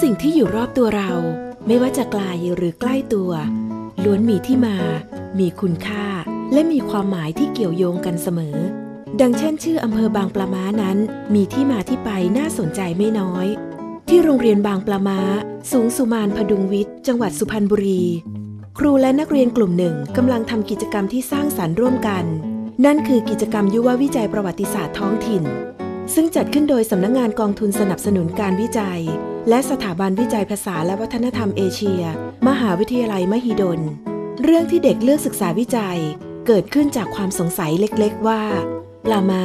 สิ่งที่อยู่รอบตัวเรา ไม่ว่าจะไกลหรือใกล้ตัว ล้วนมีที่มา มีคุณค่า และมีความหมายที่เกี่ยวโยงกันเสมอ ดังเช่น ชื่ออำเภอบางปลาม้านั้น มีที่มาที่ไปน่าสนใจไม่น้อย ที่โรงเรียนบางปลาม้า สูงสุมานพดุงวิทย์ จังหวัดสุพรรณบุรี ครูและนักเรียนกลุ่มหนึ่งกำลังทำกิจกรรมที่สร้างสรรค์ร่วมกัน นั่นคือกิจกรรมยุววิจัยประวัติศาสตร์ท้องถิ่น ซึ่งจัดขึ้นโดยสำนักงงานกองทุนสนับสนุนการวิจัย และสถาบันวิจัยภาษาและวัฒนธรรมเอเชีย มหาวิทยาลัยมหิดล เรื่องที่เด็กเลือกศึกษาวิจัย เกิดขึ้นจากความสงสัยเล็กๆ ว่าปลาม้า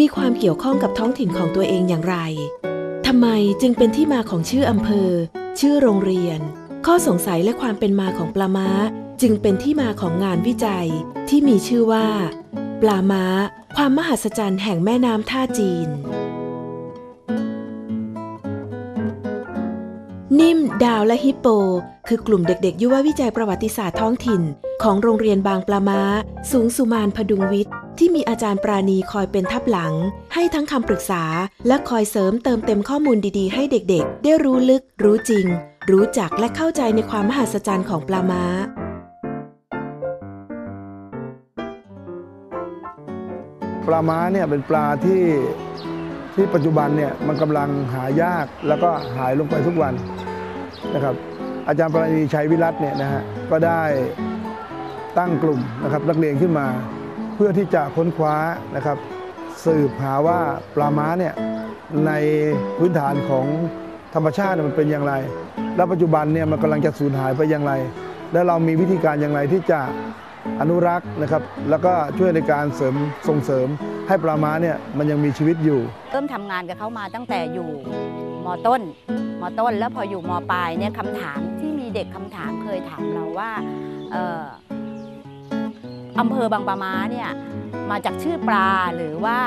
มีความเกี่ยวข้องกับท้องถิ่นของตัวเองอย่างไรทำไมจึงเป็นที่มาของชื่ออำเภอ ชื่อโรงเรียน ข้อสงสัยและความเป็นมาของปลาม้าจึงเป็นที่มาของงานวิจัย ที่มีชื่อว่า ปลาม้า ความมหัศจรรย์แห่งแม่น้ำท่าจีน นิ่ม ดาวและฮิปโป คือกลุ่มเด็กๆ ยุววิจัยประวัติศาสตร์ท้องถิ่น ของโรงเรียนบางปลาม้าสูงสุมานพดุงวิทย์ ที่มีอาจารย์ปราณีคอยเป็นทับหลัง ให้ทั้งคำปรึกษา และคอยเสริมเติมเต็มข้อมูลดีๆ ให้เด็กๆ ได้รู้ลึก รู้จริง รู้จักและเข้าใจในความมหัศจรรย์ของปลาม้าปลาม้าเนี่ยเป็นปลาที่ที่ปัจจุบันเนี่ยมันกำลังหายากแล้วก็หายลงไปทุกวัน นะครับอาจารย์ปราณีชัยวิรัตเนี่ยนะฮะก็ได้ตั้งกลุ่มนะครับนักเรียนขึ้นมา เพื่อที่จะค้นคว้านะครับ สืบหาว่าปลาม้าเนี่ยในพื้นฐานของธรรมชาติมันเป็นอย่างไร และปัจจุบันเนี่ยมันกำลังจะสูญหายไปอย่างไร และเรามีวิธีการอย่างไรที่จะอนุรักษ์นะครับ แล้วก็ช่วยในการเสริมส่งเสริมให้ปลาม้าเนี่ยมันยังมีชีวิตอยู่ เริ่มทำงานกับเขามาตั้งแต่อยู่ มต้นมต้น แล้วพออยู่มปลายเนี่ยคำถามที่มีเด็กคำถามเคยถามเราว่าเอ่ออำเภอบางปะมาเนี่ยมาจากชื่อปลาหรือว่า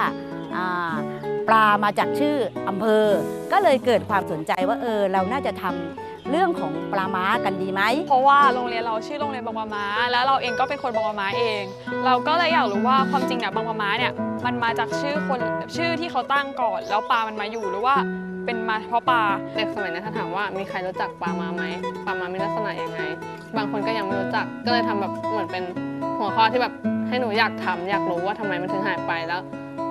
ปลามาจากชื่ออำเภอ ก็เลยเกิดความสนใจว่าเออเราน่าจะทำเรื่องของปลาม้ากันดีไหม เพราะว่าโรงเรียนเราชื่อโรงเรียนบางปะมาแล้วเราเองก็เป็นคนบางปะมาเอง เราก็เลยอยากรู้ว่าความจริงเนี่ยบางปะมาเนี่ยมันมาจากชื่อคนชื่อที่เขาตั้งก่อน แล้วปลามันมาอยู่หรือว่า เป็นมาเพราะปลาเด็กสมัยนั้นถ้าถามว่ามีใครรู้จักปลามาไหมปลามามีลักษณะยังไง บางคนก็ยังไม่รู้จักก็เลยทำแบบเหมือนเป็นหัวข้อที่แบบให้หนูอยากทำอยากรู้ว่าทำไมมันถึงหายไปแล้ว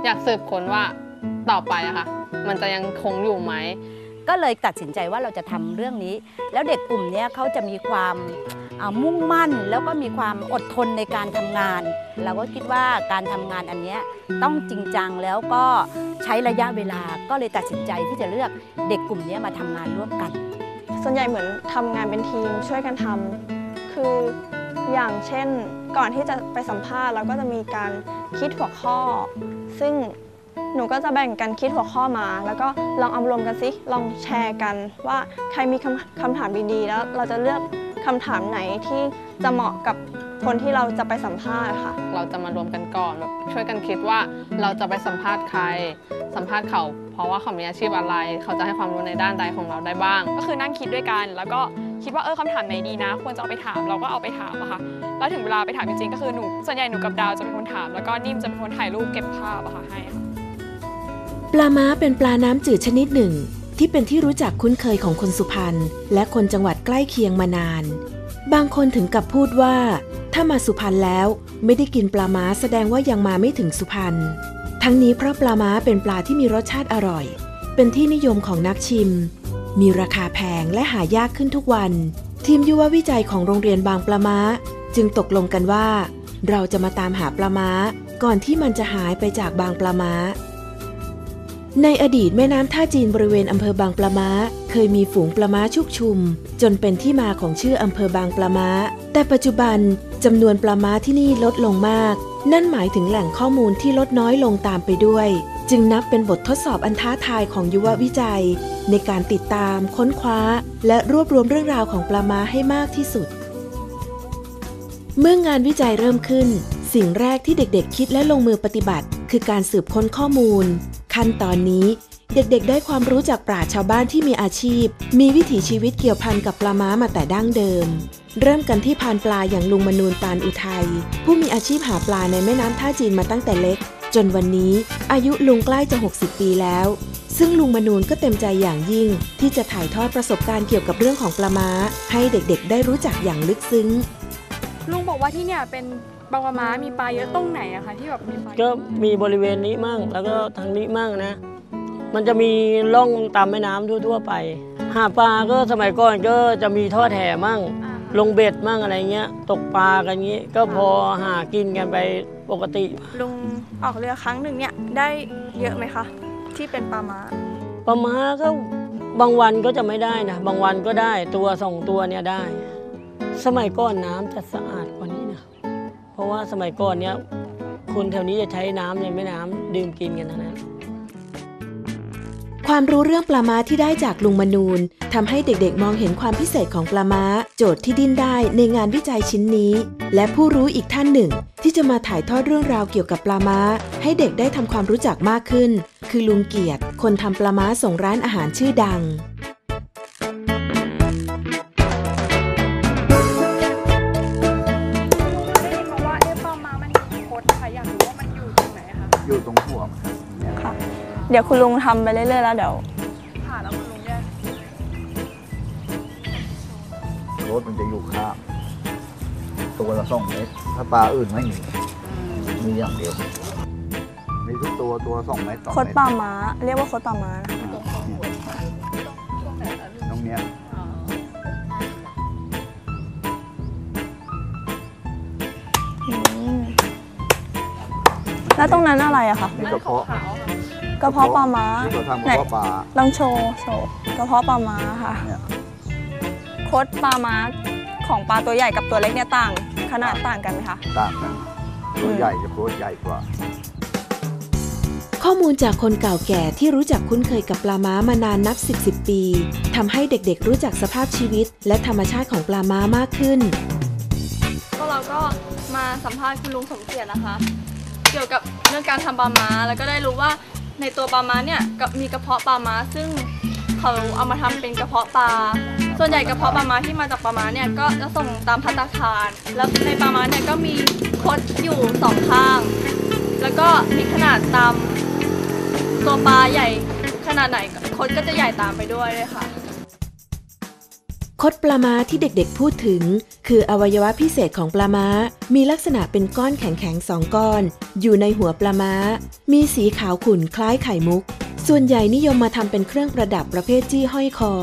อยากสืบค้นว่าต่อไปอะค่ะมันจะยังคงอยู่ไหมก็เลยตัดสินใจว่าเราจะทำเรื่องนี้ แล้วเด็กกลุ่มเนี้ยเขาจะมีความอ่า มุ่งมั่นแล้วก็มีความอดทนในการทำงาน เราก็คิดว่าการทำงานอันนี้ต้องจริงจังแล้วก็ใช้ระยะเวลาก็เลยตัดสินใจที่จะเลือกเด็กกลุ่มนี้มาทำงานร่วมกัน ส่วนใหญ่เหมือนทำงานเป็นทีมช่วยกันทำคืออย่างเช่นก่อนที่จะไปสัมภาษณ์เราก็จะมีการคิดหัวข้อ ซึ่งหนูก็จะแบ่งกันคิดหัวข้อมา แล้วก็ลองเอามารวมกันสิลองแชร์กันว่าใครมีคำคำถามดีๆ แล้วเราจะเลือก คำถามไหนที่จะเหมาะกับคนที่เราจะไปสัมภาษณ์ค่ะ เราจะมารวมกันก่อนแบบช่วยกันคิดว่าเราจะไปสัมภาษณ์ใคร สัมภาษณ์เขา เพราะว่าเขามีอาชีพอะไร เขาจะให้ความรู้ในด้านใดของเราได้บ้าง ก็คือนั่งคิดด้วยกัน แล้วก็คิดว่าเออคำถามไหนดีนะ ควรจะเอาไปถามเราก็เอาไปถามอะค่ะแล้วถึงเวลาไปถามจริงๆก็คือหนูส่วนใหญ่หนูกับดาวจะเป็นคนถาม แล้วก็นิ่มจะเป็นคนถ่ายรูปเก็บภาพอะค่ะให้ค่ะปลาม้าเป็นปลาน้ำจืดชนิดหนึ่ง ที่เป็นที่รู้จักคุ้นเคยของคนสุพรรณและคนจังหวัดใกล้เคียงมานาน บางคนถึงกับพูดว่า ถ้ามาสุพรรณแล้วไม่ได้กินปลาม้าแสดงว่ายังมาไม่ถึงสุพรรณทั้งนี้เพราะปลาม้าเป็นปลาที่มีรสชาติอร่อย เป็นที่นิยมของนักชิม มีราคาแพงและหายากขึ้นทุกวัน ทีมยุววิจัยของโรงเรียนบางปลาม้า จึงตกลงกันว่า เราจะมาตามหาปลาม้า ก่อนที่มันจะหายไปจากบางปลาม้า ในอดีตแม่น้ำท่าจีนบริเวณอำเภอบางปลามาเคยมีฝูงปลาม้าชุกชุม จนเป็นที่มาของชื่ออำเภอบางปลามาแต่ปัจจุบันจำนวนปลาม้าที่นี่ลดลงมาก นั่นหมายถึงแหล่งข้อมูลที่ลดน้อยลงตามไปด้วย จึงนับเป็นบททดสอบอันท้าทายของยุววิจัย ในการติดตาม ค้นคว้า และรวบรวมเรื่องราวของปลาม้าให้มากที่สุด เมื่องานวิจัยเริ่มขึ้น สิ่งแรกที่เด็กๆ คิดและลงมือปฏิบัติ คือการสืบค้นข้อมูล ขั้นตอนนี้เด็กๆ ได้ความรู้จากปราชชาวบ้านที่มีอาชีพ มีวิถีชีวิตเกี่ยวพันกับปลาม้ามาแต่ดั้งเดิม เริ่มกันที่พานปลาอย่างลุงมนูนตาลอุทัย ผู้มีอาชีพหาปลาในแม่น้ำท่าจีนมาตั้งแต่เล็ก จนวันนี้อายุลุงใกล้จะ 60 ปีแล้ว ซึ่งลุงมนูนก็เต็มใจอย่างยิ่ง ที่จะถ่ายทอดประสบการณ์เกี่ยวกับเรื่องของปลาม้า ให้เด็กๆ ได้รู้จักอย่างลึกซึ้ง ลุงบอกว่าที่เนี่ยเป็น บางปลาม้ามีปลาเยอะตรงไหนอะคะที่แบบมีปลาก็มีบริเวณนี้มั่งแล้วก็ทางนี้มั่งนะ มันจะมีร่องตามแม่น้ำทั่ว ๆ ไป หาปลาก็สมัยก่อนก็จะมีทอดแห่มั่งอ่าลงเบ็ดมั่งอะไรเงี้ย ตกปลากันงี้ ก็พอหากินกันไปปกติลุงออกเรือครั้งหนึ่งเนี่ยได้เยอะไหมคะ ที่เป็นปลาม้าปลาม้าก็บางวันก็จะไม่ได้นะ บางวันก็ได้ตัวสองตัวเนี่ยได้ สมัยก่อนน้ำจะสะอาดกว่านี้นะ เพราะว่าสมัยก่อนเนี่ยคนแถวนี้จะใช้น้ำในแม่น้ำดื่มกินกันนะนะความรู้เรื่องปลาม้าที่ได้จากลุงมนูนทำให้เด็กๆมองเห็นความพิเศษของปลาม้า โจทย์ที่ดิ้นได้ในงานวิจัยชิ้นนี้ และผู้รู้อีกท่านหนึ่ง ที่จะมาถ่ายทอดเรื่องราวเกี่ยวกับปลาม้า ให้เด็กได้ทำความรู้จักมากขึ้น คือลุงเกียรติ คนทำปลาม้าส่งร้านอาหารชื่อดัง อะคะอยู่ตรงหัวมันเนี่ยค่ะ เดี๋ยวคุณลุงทำไปเรื่อยๆแล้วเดี๋ยว ผ่านแล้วคุณลุงแยกรถมันจะอยู่ข้างตัวละสองเมตรถ้าปลาอื่นไม่มีมีอย่างเดียว มีทุกตัวตัวสองเมตรสองโคดเมตรปลาม้า เรียกว่าโคดปลาม้านะคะ แล้วตรงนั้นอะไรอะคะนี่กระเพาะกระเพาะปลาม้าที่เขาทำกไหนระเพาะปลาลองโชว์โชว์กระเพาะปลาม้าค่ะเนี่ยโคดปลาม้าของปลาตัวใหญ่กับตัวเล็กเนี่ยต่าง ขนาดต่างกันไหมคะต่างกันตัวใหญ่จะโคตรใหญ่กว่า ข้อมูลจากคนเก่าแก่ที่รู้จักคุ้นเคยกับปลาม้ามานานนับ 10 10ปีทำให้เด็กๆ รู้จักสภาพชีวิต และธรรมชาติของปลาม้ามากขึ้นพวกเราก็มาสัมภาษณ์คุณลุงสมเกียรตินะคะ เกี่ยวกับเรื่องการทำปลาม้า แล้วก็ได้รู้ว่าในตัวปลาม้าเนี่ยกับมีกระเพาะปลาม้า ซึ่งเขาเอามาทำเป็นกระเพาะปลา ส่วนใหญ่กระเพาะปลาม้าที่มาจากปลาม้าเนี่ยก็จะส่งตามพัตคาร แล้วในปลาม้าเนี่ยก็มีคดอยู่สองข้าง แล้วก็มีขนาดตามตัวปลาใหญ่ขนาดไหนคดก็จะใหญ่ตามไปด้วยเลยค่ะ คดปลาม้าที่เด็กๆพูดถึง คืออวัยวะพิเศษของปลาม้า มีลักษณะเป็นก้อนแข็งๆสองก้อน อยู่ในหัวปลาม้า มีสีขาวขุ่นคล้ายไข่มุก ส่วนใหญ่นิยมมาทำเป็นเครื่องประดับประเภทจี้ห้อยคอ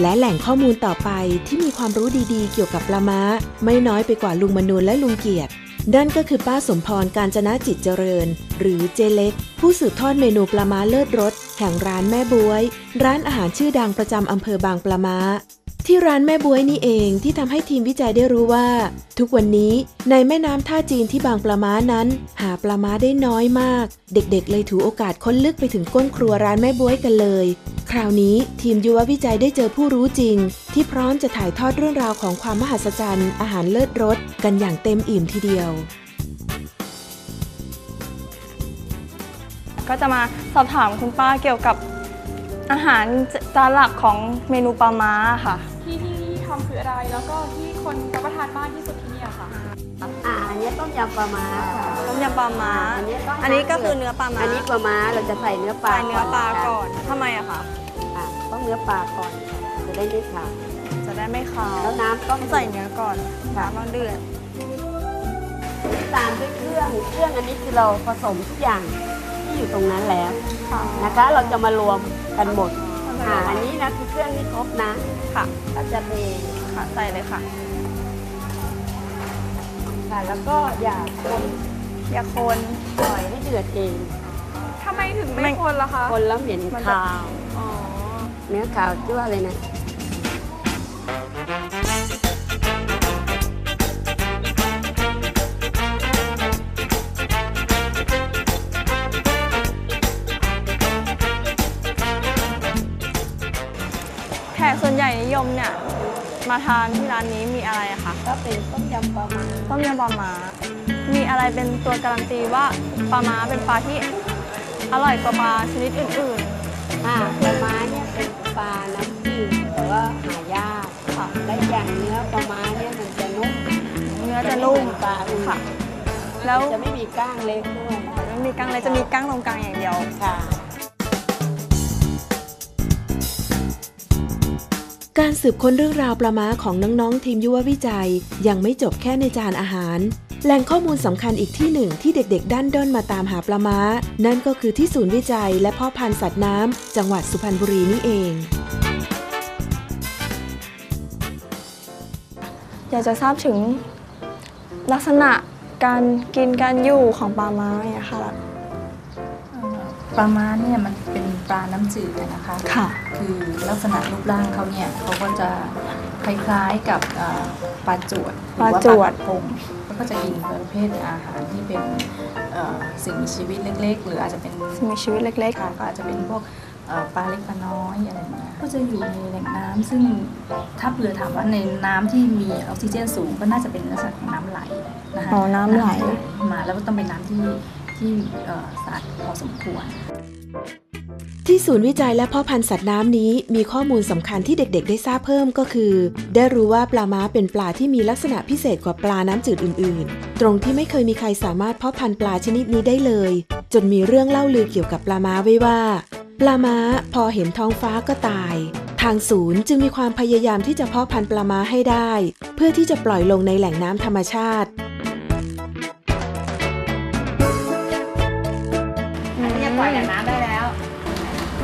และแหล่งข้อมูลต่อไปที่มีความรู้ดีๆ เกี่ยวกับปลาม้า ไม่น้อยไปกว่าลุงมนูนและลุงเกียรติ นั่นก็คือป้าสมพรการจนะจิตเจริญ หรือเจเล็ก ผู้สืบทอดเมนูปลาม้าเลิศรสแห่งร้านแม่บวย ร้านอาหารชื่อดังประจำอำเภอบางปลาม้า ที่ร้านแม่บวยนี่เองที่ทำให้ทีมวิจัยได้รู้ว่า ทุกวันนี้ในแม่น้ำท่าจีนที่บางปลาม้านั้น หาปลาม้าได้น้อยมาก เด็กๆ เลยถือโอกาสค้นลึกไปถึงก้นครัวร้านแม่บวยกันเลย คราวนี้ทีมยุววิจัยได้เจอผู้รู้จริง ที่พร้อมจะถ่ายทอดเรื่องราวของความมหัศจรรย์ อาหารเลิศรสกันอย่างเต็มอิ่มทีเดียวก็จะมาสอบถามคุณป้าเกี่ยวกับ อาหารจานหลักของเมนูปลาม้าค่ะ ที่ที่ทำคืออะไร แล้วก็ที่คนรับประทานมากที่สุดที่เนี่ยค่ะ อ่าอันนี้ต้มยำปลาม้าค่ะต้มยำปลาม้า อันนี้ก็อันนี้ก็คือเนื้อปลาม้า อันนี้ปลาม้าเราจะใส่เนื้อปลาใส่เนื้อปลาค่ะก่อนทำไมอะคะอ่าต้องเนื้อปลาก่อนค่ะจะได้ไม่ขาวจะได้ไม่ขาวแล้วน้ำต้องใส่เนื้อก่อนน้ำมันเดือดตามด้วยเครื่องเครื่องอันนี้คือเราผสมทุกอย่างที่อยู่ตรงนั้นแล้วค่ะนะคะ เราจะมารวม กันหมดอ่าอันนี้นะคือเครื่องที่ครบนะค่ะก็จะเทค่ะใส่เลยค่ะ ค่ะแล้วก็อย่าคนอย่าคนปล่อยให้เดือดเองทำไมถึงไม่ไม่คนล่ะคะคนแล้วเหม็นคาว อ๋อ เนื้อขาวจั่วเลยนะ ยมเนี่ยมาทานที่ร้านนี้มีอะไรอะคะก็เป็นต้มยำปลาม้าต้มยำปลาม้ามีอะไรเป็นตัวการันตีว่าปลาม้าเป็นปลาที่อร่อยกว่าปลาชนิดอื่นอ่าปลาม้าเนี่ยเป็นปลาน้ำจืดแต่ว่าหายากๆค่ะและอย่างเนื้อปลาม้าเนี่ยมันจะนุ่มเนื้อจะนุ่มปลาอุ่นค่ะ แล้วจะไม่มีก้างเล็กด้วยไม่มีกั้งเลยจะมีกั้งตรงกลางอย่างเดียวค่ะ การสืบค้นเรื่องราวปลาม้าของน้องๆทีมยุววิจัย ยังไม่จบแค่ในจานอาหาร แหล่งข้อมูลสำคัญอีกที่หนึ่งที่เด็กๆ ด้านด้นมาตามหาปลาม้า นั่นก็คือที่ศูนย์วิจัยและพ่อพันธุ์สัตว์น้ำจังหวัดสุพรรณบุรีนี่เองอยากจะทราบถึงลักษณะการกินการอยู่ของปลาม้อะค่ะ ปลาม้าเนี่ยมันเป็นปลาน้ำจืดอะนะคะค่ะคือลักษณะรูปร่างเขาเนี่ยเขาก็จะคล้ายๆกับเอ่อปลาจวดหรือปลาว่าจวดปลากระพงแล้วก็จะกินประเภทอาหารที่เป็นเอ่อสิ่งมีชีวิตเล็ก ๆ หรืออาจจะเป็นสิ่งมีชีวิตเล็กค่ะก็อาจจะเป็นพวกเอ่อปลาเล็กปลาน้อยอะไรอย่างเงี้ยก็จะอยู่ในแหล่งน้ำซึ่งถ้าเผื่อถามว่าในน้ำที่มีออกซิเจนสูงก็น่าจะเป็นลักษณะของน้ำไหลนะคะอ๋อน้ำไหลมาแล้วก็ต้องเป็นน้ำที่ ที่สะอาดพอสมควร ที่ศูนย์วิจัยและเพ่อพันธุ์สัตว์น้ำนี้มีข้อมูลสำคัญที่เด็กๆ ได้ทราบเพิ่มก็คือ ได้รู้ว่าปลาม้าเป็นปลาที่มีลักษณะพิเศษกว่าปลาน้ำจืดอื่น ๆ ตรงที่ไม่เคยมีใครสามารถเพาะพันธุ์ปลาชนิดนี้ได้เลย จนมีเรื่องเล่าลือเกี่ยวกับปลาม้าไว้ว่า ปลาม้าพอเห็นท้องฟ้าก็ตายทางศูนย์จึงมีความพยายามที่จะเพาะพันธุ์ปลาม้าให้ได้ เพื่อที่จะปล่อยลงในแหล่งน้ำธรรมชาติ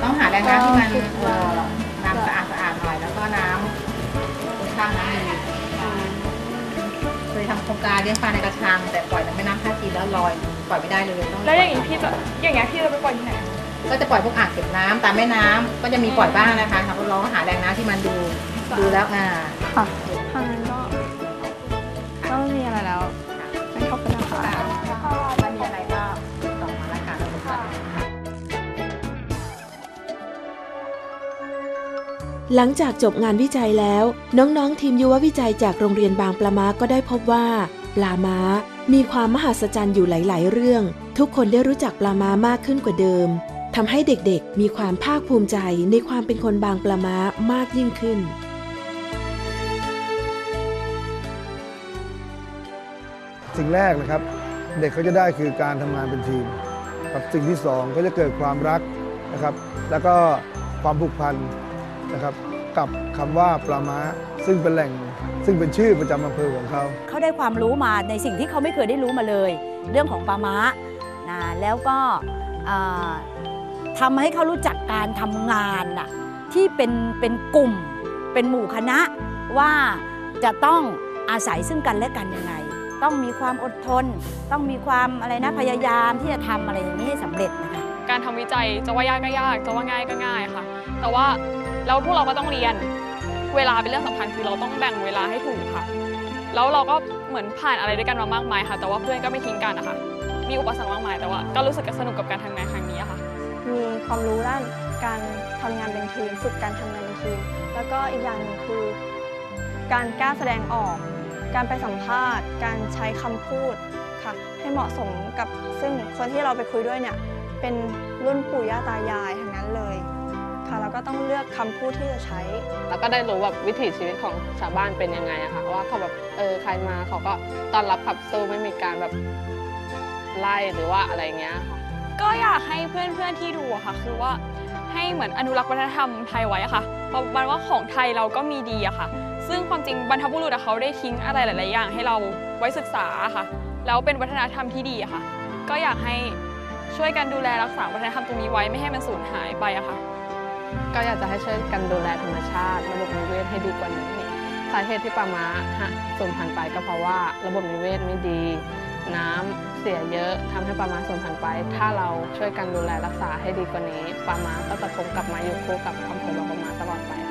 ต้องหาแหล่งน้ำที่มันเอ่อน้ำสะอาดสะอาดหน่อยแล้วก็น้ำคุณค่าน้ำดีเคยทำโครงการเลี้ยงปลาในกระชังแต่ปล่อยในแม่น้ำท่าจีนแล้วลอยปล่อยไม่ได้เลยต้องแล้วอย่างนี้พี่จะอย่างเงี้ยพี่จะไปปล่อยที่ไหนก็จะปล่อยพวกอ่างเก็บน้ำตามแม่น้ำก็จะมีปล่อยบ้างนะคะเราก็ลองหาแหล่งน้ำที่มันดูดูแล้วอ่าค่ะทางนั้นก็ หลังจากจบงานวิจัยแล้ว น้องๆ ทีมยุววิจัยจากโรงเรียนบางปลาม้าก็ได้พบว่า ปลาม้า มีความมหัศจรรย์อยู่หลาย ๆ เรื่อง ทุกคนได้รู้จักปลาม้ามากขึ้นกว่าเดิมทำให้เด็กๆ มีความภาคภูมิใจในความเป็นคนบางปลาม้ามากยิ่งขึ้นสิ่งแรกนะครับ เด็กเขาจะได้คือการทำงานเป็นทีมครับสิ่งที่สองก็จะเกิดความรักนะครับ แล้วก็ความผูกพัน นะครับกับคำว่าปลาม้าซึ่งเป็นแหล่งซึ่งเป็นชื่อประจำอำเภอของเขา เขาได้ความรู้มาในสิ่งที่เขาไม่เคยได้รู้มาเลย เรื่องของปลาม้านะแล้วก็เอ่อทำให้เขารู้จักการทำงานน่ะที่เป็นเป็นกลุ่มเป็นหมู่คณะว่าจะต้องอาศัยซึ่งกันและกันยังไง ต้องมีความอดทน ต้องมีความอะไรนะพยายามที่จะทำอะไรอย่างนี้ให้สำเร็จนะคะการทำวิจัยจะว่ายากก็ยากจะว่าง่ายก็ง่ายค่ะ แต่ว่า แล้วพวกเราก็ต้องเรียน เวลาเป็นเรื่องสำคัญคือเราต้องแบ่งเวลาให้ถูกค่ะ แล้วเราก็เหมือนผ่านอะไรด้วยกันมามากมายค่ะ แต่ว่าเพื่อนก็ไม่ทิ้งกันนะคะมีอุปสรรคมากมายแต่ว่า ก็รู้สึกสนุกกับการทำงานครั้งนี้ค่ะ มีความรู้ด้านการทำงานเป็นทีมฝึกการทำงานเป็นทีม แล้วก็อีกอย่างหนึ่งคือ การกล้าแสดงออก การไปสัมภาษณ์ การใช้คำพูดค่ะ ให้เหมาะสมกับซึ่งคนที่เราไปคุยด้วยเนี่ยเป็นรุ่นปู่ย่าตายายทั้งนั้นเลย ค่ะแล้วก็ต้องเลือกคำพูดที่จะใช้ แล้วก็ได้รู้แบบวิถีชีวิตของชาวบ้านเป็นยังไงอะค่ะว่าเขาแบบเออใครมาเขาก็ต้อนรับขับสู้ไม่มีการแบบไล่หรือว่าอะไรเงี้ยค่ะ ก็อยากให้เพื่อนๆที่ดูอะค่ะ คือว่าให้เหมือนอนุรักษ์วัฒนธรรมไทยไว้อะค่ะ เพราะมันว่าของไทยเราก็มีดีอะค่ะ ซึ่งความจริงบรรพบุรุษอะเขาได้ทิ้งอะไรหลาย ๆ อย่างให้เราไว้ศึกษาอะค่ะ แล้วเป็นวัฒนธรรมที่ดีอะค่ะ ก็อยากให้ช่วยกันดูแลรักษาวัฒนธรรมตรงนี้ไว้ไม่ให้มันสูญหายไปอะค่ะ ก็อยากจะให้ช่วยกันดูแลธรรมชาติ ระบบนิเวศให้ดีกว่านี้ สาเหตุที่ป่าม้าฮะสูญพันธุ์ไปก็เพราะว่า ระบบนิเวศไม่ดี น้ำเสียเยอะทำให้ป่าม้าสูญพันธุ์ไป ถ้าเราช่วยกันดูแลรักษาให้ดีกว่านี้ป่าม้าก็จะคงกลับมาอยู่คู่กับอำเภอบางปะมาตลอดไป